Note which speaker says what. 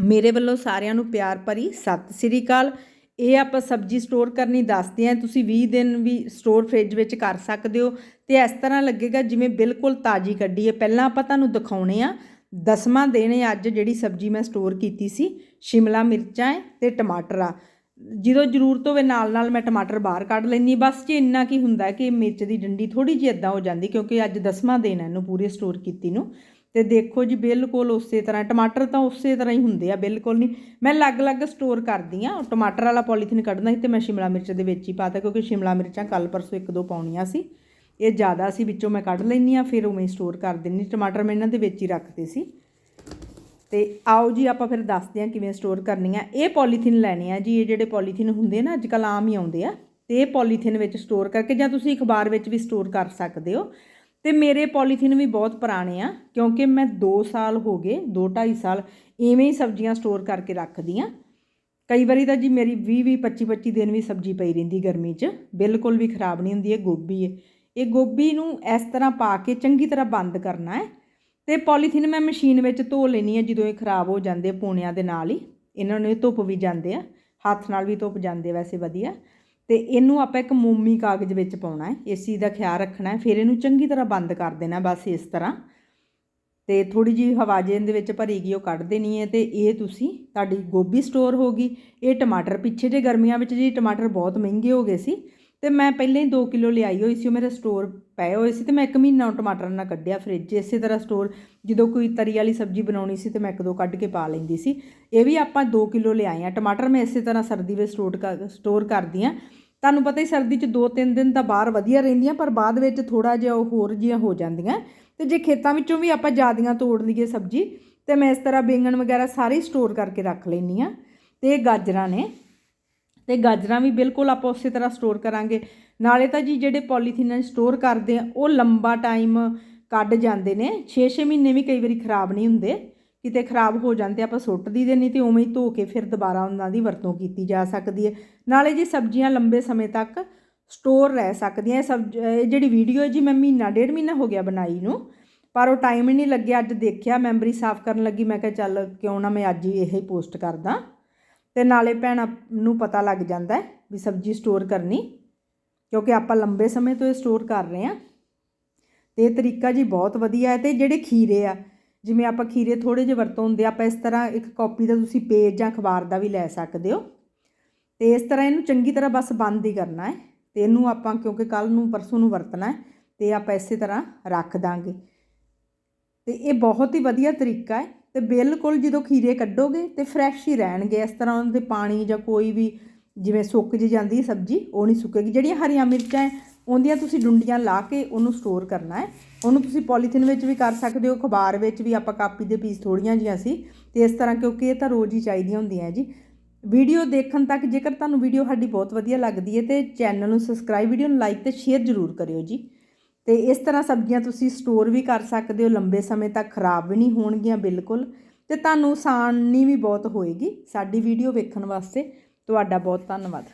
Speaker 1: ਮੇਰੇ ਵੱਲੋਂ ਸਾਰਿਆਂ ਨੂੰ ਪਿਆਰ ਭਰੀ ਸਤਿ ਸ੍ਰੀ ਅਕਾਲ। ਇਹ ਆਪਾਂ ਸਬਜ਼ੀ ਸਟੋਰ ਕਰਨੀ ਦੱਸਦੇ ਆਂ ਤੁਸੀਂ 20 ਦਿਨ ਵੀ ਸਟੋਰ ਫ੍ਰਿਜ ਵਿੱਚ ਕਰ ਸਕਦੇ ਹੋ। ਤੇ ਇਸ ਤਰ੍ਹਾਂ ਲੱਗੇਗਾ ਜਿਵੇਂ ਬਿਲਕੁਲ ਤਾਜ਼ੀ ਕੱਢੀ ਹੈ। ਪਹਿਲਾਂ ਆਪਾਂ ਤੁਹਾਨੂੰ ਦਿਖਾਉਣੇ ਆ ਦਸਵਾਂ ਦਿਨ ਹੈ ਅੱਜ ਜਿਹੜੀ ਸਬਜ਼ੀ ਮੈਂ ਸਟੋਰ ਕੀਤੀ ਸੀ। ਸ਼ਿਮਲਾ ਮਿਰਚਾਂ ਹੈ ਤੇ ਟਮਾਟਰ ਆ। ਜਦੋਂ ਜ਼ਰੂਰਤ ਹੋਵੇ ਨਾਲ ਨਾਲ ਮੈਂ ਟਮਾਟਰ ਬਾਹਰ ਕੱਢ ਲੈਂਦੀ ਬਸ ਜੇ ਇੰਨਾ ਕੀ ਹੁੰਦਾ ਕਿ ਮਿਰਚ ਦੀ ਡੰਡੀ ਥੋੜੀ ਜਿਹੀ ਇਦਾਂ ਹੋ ਜਾਂਦੀ ਕਿਉਂਕਿ ਅੱਜ ਦਸਵਾਂ ਦਿਨ ਹੈ ਇਹਨੂੰ ਪੂਰੇ ਸਟੋਰ ਕੀਤੀ ਨੂੰ। ਤੇ ਦੇਖੋ ਜੀ ਬਿਲਕੁਲ ਉਸੇ ਤਰ੍ਹਾਂ, ਟਮਾਟਰ ਤਾਂ ਉਸੇ ਤਰ੍ਹਾਂ ਹੀ ਹੁੰਦੇ ਆ, ਬਿਲਕੁਲ ਨਹੀਂ। ਮੈਂ ਅਲੱਗ-ਅਲੱਗ ਸਟੋਰ ਕਰਦੀ ਆ ਟਮਾਟਰ ਵਾਲਾ ਪੋਲੀਥੀਨ ਕੱਢਣਾ ਸੀ ਤੇ ਮੈਂ ਸ਼ਿਮਲਾ ਮਿਰਚ ਦੇ ਵਿੱਚ ਹੀ ਪਾਤਾ, ਕਿਉਂਕਿ ਸ਼ਿਮਲਾ ਮਿਰਚਾਂ ਕੱਲ ਪਰਸੋਂ ਇੱਕ ਦੋ ਪਾਉਣੀਆਂ ਸੀ। ਇਹ ਜ਼ਿਆਦਾ ਸੀ ਵਿੱਚੋਂ ਮੈਂ ਕੱਢ ਲੈਂਦੀ ਆ ਫਿਰ ਉਵੇਂ ਸਟੋਰ ਕਰ ਦਿੰਦੀ ਟਮਾਟਰ ਮੈਂ ਇਹਨਾਂ ਦੇ ਵਿੱਚ ਹੀ ਰੱਖਦੇ ਸੀ। ਤੇ ਆਓ ਜੀ ਆਪਾਂ ਫਿਰ ਦੱਸਦੇ ਹਾਂ ਕਿਵੇਂ ਸਟੋਰ ਕਰਨੀ ਆ। ਇਹ ਪੋਲੀਥੀਨ ਲੈਣੇ ਆ ਜੀ, ਇਹ ਜਿਹੜੇ ਪੋਲੀਥੀਨ ਹੁੰਦੇ ਨਾ ਅੱਜ ਕੱਲ ਆਮ ਹੀ ਆਉਂਦੇ ਆ। ਤੇ ਇਹ ਪੋਲੀਥੀਨ ਵਿੱਚ ਸਟੋਰ ਕਰਕੇ ਜਾਂ ਤੁਸੀਂ ਅਖਬਾਰ ਵਿੱਚ ਵੀ ਸਟੋਰ ਕਰ ਸਕਦੇ ਹੋ। ਤੇ ਮੇਰੇ ਪੋਲੀਥੀਨ ਵੀ ਬਹੁਤ ਪੁਰਾਣੇ ਆ, ਕਿਉਂਕਿ ਮੈਂ 2 ਸਾਲ ਹੋ ਗਏ 2 2.5 ਸਾਲ ਇਵੇਂ ਹੀ ਸਬਜ਼ੀਆਂ ਸਟੋਰ ਕਰਕੇ ਰੱਖਦੀ ਆ। ਕਈ ਵਾਰੀ ਤਾਂ ਜੀ ਮੇਰੀ 20 20 25 25 ਦਿਨ ਵੀ ਸਬਜ਼ੀ ਪਈ ਰਹਿੰਦੀ ਗਰਮੀ 'ਚ, ਬਿਲਕੁਲ ਵੀ ਖਰਾਬ ਨਹੀਂ ਹੁੰਦੀ, ਇਹ ਗੋਭੀ ਹੈ ਇਹ ਗੋਭੀ ਨੂੰ ਇਸ ਤਰ੍ਹਾਂ ਪਾ ਕੇ ਚੰਗੀ ਤਰ੍ਹਾਂ ਬੰਦ ਕਰਨਾ ਹੈ ਤੇ ਪੋਲੀਥੀਨ ਮੈਂ ਮਸ਼ੀਨ ਵਿੱਚ ਧੋ ਲੈਣੀ ਹੈ ਜਦੋਂ ਇਹ ਖਰਾਬ ਹੋ ਜਾਂਦੇ ਪੂਣਿਆਂ ਦੇ ਨਾਲ ਹੀ, ਇਹਨਾਂ ਨੂੰ ਇਹ ਧੁੱਪ ਵੀ ਜਾਂਦੇ ਆ, ਹੱਥ ਨਾਲ ਵੀ ਧੁੱਪ ਜਾਂਦੇ ਵੈਸੇ ਵਧੀਆ। ਤੇ ਇਹਨੂੰ ਆਪਾਂ ਇੱਕ ਮੋਮੀ ਕਾਗਜ਼ ਵਿੱਚ ਪਾਉਣਾ ਹੈ, ਇਸ ਚੀਜ਼ ਦਾ ਖਿਆਲ ਰੱਖਣਾ ਹੈ, ਫਿਰ ਇਹਨੂੰ ਚੰਗੀ ਤਰ੍ਹਾਂ ਬੰਦ ਕਰ ਦੇਣਾ ਬਸ ਇਸ ਤਰ੍ਹਾਂ। ਤੇ ਥੋੜੀ ਜਿਹੀ ਹਵਾ ਜੇ ਇਹਦੇ ਵਿੱਚ ਭਰੀ ਗਈ, ਉਹ ਕੱਢ ਦੇਣੀ ਹੈ ਤੇ ਇਹ ਤੁਸੀਂ ਤੁਹਾਡੀ ਗੋਭੀ ਸਟੋਰ ਹੋ ਗਈ। ਇਹ ਟਮਾਟਰ ਪਿੱਛੇ ਜੇ ਗਰਮੀਆਂ ਵਿੱਚ ਜੀ ਟਮਾਟਰ ਬਹੁਤ ਮਹਿੰਗੇ ਹੋ ਗਏ ਸੀ ਤੇ ਮੈਂ ਪਹਿਲਾਂ ਹੀ 2 ਕਿਲੋ ਲਿਆਈ ਹੋਈ ਸੀ, ਉਹ ਮੇਰੇ ਸਟੋਰ ਪਏ ਹੋਏ ਸੀ ਤੇ ਮੈਂ ਇੱਕ ਮਹੀਨਾ ਉਹ ਟਮਾਟਰ ਨਾ ਕੱਢਿਆ ਫ੍ਰਿਜ 'ਚ ਇਸੇ ਤਰ੍ਹਾਂ ਸਟੋਰ ਜਦੋਂ ਕੋਈ ਤਰੀ ਵਾਲੀ ਸਬਜ਼ੀ ਬਣਾਉਣੀ ਸੀ ਤੇ ਮੈਂ ਇੱਕ ਦੋ ਕੱਢ ਕੇ ਪਾ ਲੈਂਦੀ ਸੀ। ਇਹ ਵੀ ਆਪਾਂ 2 ਕਿਲੋ ਲਿਆਏ ਆ, ਟਮਾਟਰ ਮੈਂ ਇਸੇ ਤਰ੍ਹਾਂ ਸਰਦੀ ਵਿੱਚ ਸਟੋਰ ਕਰ ਸਟੋਰ ਕਰਦੀ ਆ। ਤੁਹਾਨੂੰ ਪਤਾ ਹੀ ਸਰਦੀ 'ਚ 2-3 ਦਿਨ ਤਾਂ ਬਾਹਰ ਵਧੀਆ ਰਹਿੰਦੀਆਂ, ਪਰ ਬਾਅਦ ਵਿੱਚ ਥੋੜਾ ਜਿਹਾ ਉਹ ਹੋਰ ਜਿਹੀਆਂ ਹੋ ਜਾਂਦੀਆਂ। ਤੇ ਜੇ ਖੇਤਾਂ ਵਿੱਚੋਂ ਵੀ ਆਪਾਂ ਜ਼ਿਆਦੀਆਂ ਤੋੜ ਲਈਏ ਸਬਜ਼ੀ, ਤੇ ਮੈਂ ਇਸ ਤਰ੍ਹਾਂ ਬੈਂਗਣ ਵਗੈਰਾ ਸਾਰੇ ਸਟੋਰ ਕਰਕੇ ਰੱਖ ਲੈਂਦੀ ਆ। ਤੇ ਗਾਜਰਾਂ ਨੇ। ਤੇ ਗਾਜਰਾਂ ਵੀ ਬਿਲਕੁਲ ਆਪਾਂ ਉਸੇ ਤਰ੍ਹਾਂ ਸਟੋਰ ਕਰਾਂਗੇ। ਨਾਲੇ ਤਾਂ ਜੀ ਜਿਹੜੇ ਪੋਲੀਥੀਨਾਂ ਸਟੋਰ ਕਰਦੇ ਆ, ਉਹ ਲੰਬਾ ਟਾਈਮ ਕੱਢ ਜਾਂਦੇ ਨੇ। 6-6 ਮਹੀਨੇ ਵੀ ਕਈ ਵਾਰੀ ਖਰਾਬ ਨਹੀਂ ਹੁੰਦੇ। ਕਿਤੇ ਖਰਾਬ ਹੋ ਜਾਂਦੇ ਆਪਾਂ ਸੁੱਟ ਦੇ ਨਹੀਂ ਤੇ ਉਵੇਂ ਹੀ ਧੋ ਕੇ ਫਿਰ ਦੁਬਾਰਾ ਉਹਨਾਂ ਦੀ ਵਰਤੋਂ ਕੀਤੀ ਜਾ ਸਕਦੀ ਹੈ। ਨਾਲੇ ਜੀ ਸਬਜ਼ੀਆਂ ਲੰਬੇ ਸਮੇਂ ਤੱਕ ਸਟੋਰ ਰਹਿ ਸਕਦੀਆਂ, ਇਹ ਸਬਜ਼, ਇਹ ਜਿਹੜੀ ਵੀਡੀਓ ਹੈ ਜੀ ਮੈਂ ਮਹੀਨਾ, ਡੇਢ ਮਹੀਨਾ ਹੋ ਗਿਆ ਬਣਾਈ ਨੂੰ, ਪਰ ਉਹ ਟਾਈਮ ਹੀ ਨਹੀਂ ਲੱਗਿਆ। ਅੱਜ ਦੇਖਿਆ ਮੈਮਰੀ ਸਾਫ਼ ਕਰਨ ਲੱਗੀ। ਮੈਂ ਕਿਹਾ ਚੱਲ ਕਿਉਂ ਨਾ ਮੈਂ ਅੱਜ ਹੀ ਇਹ ਹੀ ਪੋਸਟ ਕਰਦਾ। ਤੇ ਨਾਲੇ ਭੈਣਾਂ ਨੂੰ ਪਤਾ ਲੱਗ ਜਾਂਦਾ ਹੈ ਵੀ ਸਬਜ਼ੀ ਸਟੋਰ ਕਰਨੀ, ਕਿਉਂਕਿ ਆਪਾਂ ਲੰਬੇ ਸਮੇਂ ਤੋਂ ਇਹ ਸਟੋਰ ਕਰ ਰਹੇ ਹਾਂ। ਤੇ ਇਹ ਤਰੀਕਾ ਜੀ ਬਹੁਤ ਵਧੀਆ ਹੈ ਤੇ ਜਿਹੜੇ ਖੀਰੇ ਆ, ਜਿਵੇਂ ਆਪਾਂ ਖੀਰੇ ਥੋੜੇ ਜਿਹੇ ਵਰਤੋਂ ਹੁੰਦੇ ਆਪਾਂ ਇਸ ਤਰ੍ਹਾਂ ਇੱਕ ਕਾਪੀ ਦਾ ਤੁਸੀਂ ਪੇਜ ਜਾਂ ਅਖਬਾਰ ਦਾ ਵੀ ਲੈ ਸਕਦੇ ਹੋ। ਤੇ ਇਸ ਤਰ੍ਹਾਂ ਇਹਨੂੰ ਚੰਗੀ ਤਰ੍ਹਾਂ ਬਸ ਬੰਦ ਹੀ ਕਰਨਾ ਹੈ ਤੇ ਇਹਨੂੰ ਆਪਾਂ ਕਿਉਂਕਿ ਕੱਲ ਨੂੰ ਪਰਸੋਂ ਨੂੰ ਵਰਤਣਾ ਹੈ, ਤੇ ਆਪਾਂ ਇਸੇ ਤਰ੍ਹਾਂ ਰੱਖ ਦਾਂਗੇ। ਤੇ ਇਹ ਬਹੁਤ ਹੀ ਵਧੀਆ ਤਰੀਕਾ ਹੈ ਤੇ ਬਿਲਕੁਲ ਜਦੋਂ ਖੀਰੇ ਕੱਢੋਗੇ ਤੇ ਫਰੈਸ਼ ਹੀ ਰਹਿਣਗੇ। ਇਸ ਤਰ੍ਹਾਂ ਉਹਨਾਂ ਦੇ ਪਾਣੀ ਜਾਂ ਕੋਈ ਵੀ ਜਿਵੇਂ ਸੁੱਕ ਜੀ ਜਾਂਦੀ ਸਬਜ਼ੀ, ਉਹ ਨਹੀਂ ਸੁੱਕੇਗੀ। ਜਿਹੜੀਆਂ ਹਰੀਆਂ ਮਿਰਚਾਂ ਹੈ, ਉਹਦੀਆਂ ਤੁਸੀਂ ਡੁੰਡੀਆਂ ਲਾ ਕੇ ਉਹਨੂੰ ਸਟੋਰ ਕਰਨਾ ਹੈ। ਉਹਨੂੰ ਤੁਸੀਂ ਪੋਲੀਥੀਨ ਵਿੱਚ ਵੀ ਕਰ ਸਕਦੇ ਹੋ ਅਖਬਾਰ ਵਿੱਚ ਵੀ ਆਪਾਂ ਕਾਪੀ ਦੇ ਪੀਸ ਥੋੜੀਆਂ ਜੀਆਂ ਸੀ। ਤੇ ਇਸ ਤਰ੍ਹਾਂ ਕਿਉਂਕਿ ਇਹ ਤਾਂ ਰੋਜ਼ ਹੀ ਚਾਹੀਦੀਆਂ ਹੁੰਦੀਆਂ ਜੀ। ਵੀਡੀਓ ਦੇਖਣ ਤੱਕ ਜੇਕਰ ਤੁਹਾਨੂੰ ਵੀਡੀਓ ਸਾਡੀ ਬਹੁਤ ਵਧੀਆ ਲੱਗਦੀ ਹੈ ਤੇ ਚੈਨਲ ਨੂੰ ਸਬਸਕ੍ਰਾਈਬ ਵੀਡੀਓ ਨੂੰ ਲਾਈਕ ਤੇ ਸ਼ੇਅਰ ਜ਼ਰੂਰ ਕਰਿਓ ਜੀ। ਤੇ ਇਸ ਤਰ੍ਹਾਂ ਸਬਜ਼ੀਆਂ ਤੁਸੀਂ ਸਟੋਰ ਵੀ ਕਰ ਸਕਦੇ ਹੋ, ਲੰਬੇ ਸਮੇਂ ਤੱਕ ਖਰਾਬ ਵੀ ਨਹੀਂ ਹੋਣਗੀਆਂ ਬਿਲਕੁਲ। ਤੇ ਤੁਹਾਨੂੰ ਆਸਾਨੀ ਵੀ ਬਹੁਤ ਹੋਏਗੀ ਸਾਡੀ ਵੀਡੀਓ ਵੇਖਣ ਵਾਸਤੇ। ਤੁਹਾਡਾ ਬਹੁਤ ਧੰਨਵਾਦ।